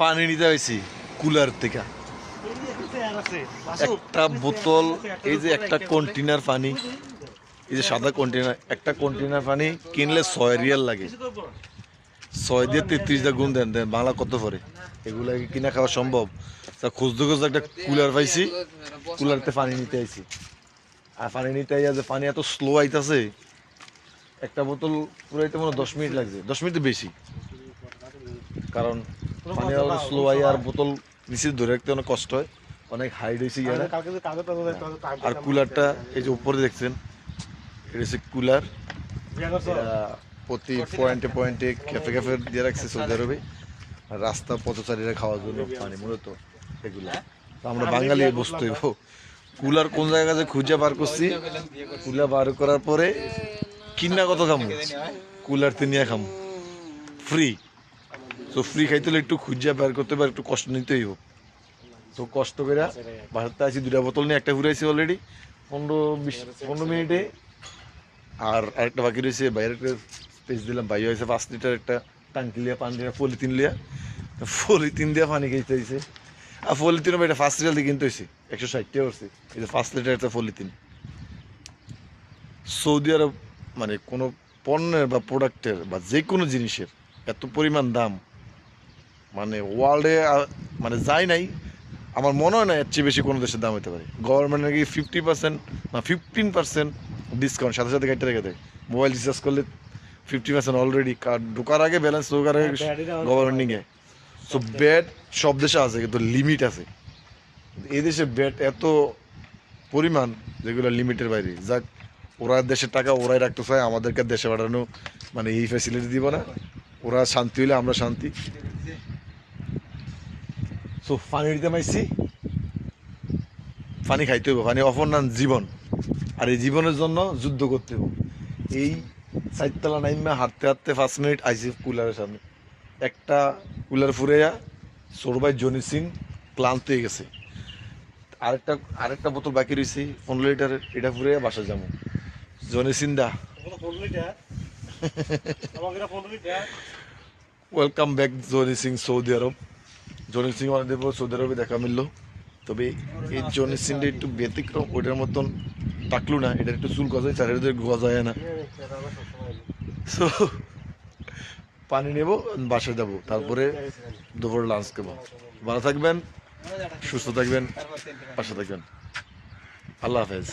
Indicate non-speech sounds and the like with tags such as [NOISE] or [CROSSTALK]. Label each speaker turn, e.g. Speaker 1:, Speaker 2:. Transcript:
Speaker 1: পানি নিতে হয়েছি কুলার থেকে। একটা বোতল, এই যে একটা কন্টেনার পানি, এই যে সাদা কন্টেনার একটা কন্টেনার পানি কিনলে ছয় রিয়াল লাগে। ছয় দিয়ে তেত্রিশ দা গুণ দেন দেন বাংলা কত পরে এগুলো কিনা খাওয়া সম্ভব? তা খুঁজতে খুঁজতে একটা কুলার পাইছি, কুলারতে পানি নিতে আইছি। আর পানি নিতে আইয়া যে পানি এত স্লো আইতাছে, একটা বোতল পুরাইতে মনে হয় দশ মিনিট লাগছে, দশ মিনিট বেশি। কারণ পানি স্লো আই আর বোতল নিচে ধরে রাখতে অনেক কষ্ট হয় অনেক হাইড হয়েছে ইয়ারা আর কুলারটা এই যে উপরে দেখছেন এটা হচ্ছে কুলার প্রতি পয়েন্টে পয়েন্টে ক্যাফে ক্যাফে দিয়ে রাখছে সৌদি আরবে আর রাস্তা পথচারীরা খাওয়ার জন্য পানি মূলত এগুলো। আমরা বাঙালি বসতে কুলার কোন জায়গা যে খুঁজে বার করছি কুলার বার করার পরে কিনা কত খামু কুলার নিয়ে খামু। ফ্রি তো ফ্রি খাইতে হলে একটু খুঁজিয়া বার করতে পারে, একটু কষ্ট নিতে হোক। তো কষ্ট করে বাসাতে আছি দুটা বোতল নিয়ে, একটা ঘুরাইছি অলরেডি পনেরো বিশ, পনেরো মিনিটে। আর আরেকটা বাকি রয়েছে বাইরে একটা স্পেস দিলাম। বাইরে হয়েছে পাঁচ লিটার একটা টাঙ্কি লিয়া, পানি লিয়া, পলিথিন লিয়া। পলিথিন দিয়া পানি খেতে হয়েছে আর পলিথিনও এটা ফার্স্ট লিটার দিয়ে কিনতে হয়েছে একশো ষাটটা করছে। এই যে পাঁচ লিটার একটা পলিথিন। সৌদি আরব মানে কোনো পণ্যের বা প্রোডাক্টের বা যে কোনো জিনিসের এত পরিমাণ দাম। মানে ওয়ার্ল্ডে মানে যাই নাই। আমার মনে হয় না এর চেয়ে বেশি কোনো দেশের দাম হতে পারে। গভর্নমেন্ট নাকি ফিফটি পার্সেন্ট না ফিফটিন পার্সেন্ট ডিসকাউন্ট সাথে সাথে কেটে রেখে দেয়। মোবাইল রিচার্জ করলে ফিফটি পার্সেন্ট অলরেডি কার্ড ঢোকার আগে ব্যালেন্স ঢোকার আগে গভর্নমেন্ট নিয়ে সো ব্যাট সব দেশে আছে কিন্তু লিমিট আছে। এই দেশে ব্যাট এত পরিমাণ যেগুলো লিমিটের বাইরে। যাক ওরা দেশের টাকা ওরাই রাখতে চায় আমাদেরকে দেশে পাঠানো মানে এই ফ্যাসিলিটি দিব না। ওরা শান্তি হলে আমরা শান্তি। সো পানি দিতে মাইছি পানি খাইতে হবে পানি অপর্ণান জীবন। আর এই জীবনের জন্য যুদ্ধ করতে হবে এই চারতলা নাইমা হাঁটতে হাঁটতে পাঁচ মিনিট আইসি কুলারের সামনে। একটা কুলার ফুরাইয়া সোরবাই জনি সিং ক্লান্ত হয়ে গেছে। আরেকটা আরেকটা বোতল বাকি রয়েছে পনেরো লিটারের এটা ফুরাইয়া বাসা যাব। জনি সিং দা। Welcome [LAUGHS] back Johnny Singh Saudi Arab. Johnny Singh অনেকদিন পর সৌদি আরবে দেখা মিললো। তবে এই জনি সিংটা একটু ব্যতিক্রম, ওইটার মতন টাকলু না এটা একটু চুল গজায়, চারিদিকে গজায় না। সো পানি নেব বাসা যাব, তারপরে দুপুরে লাঞ্চ খাব। ভালো থাকবেন, সুস্থ থাকবেন, পাশে থাকবেন। আল্লাহ হাফেজ।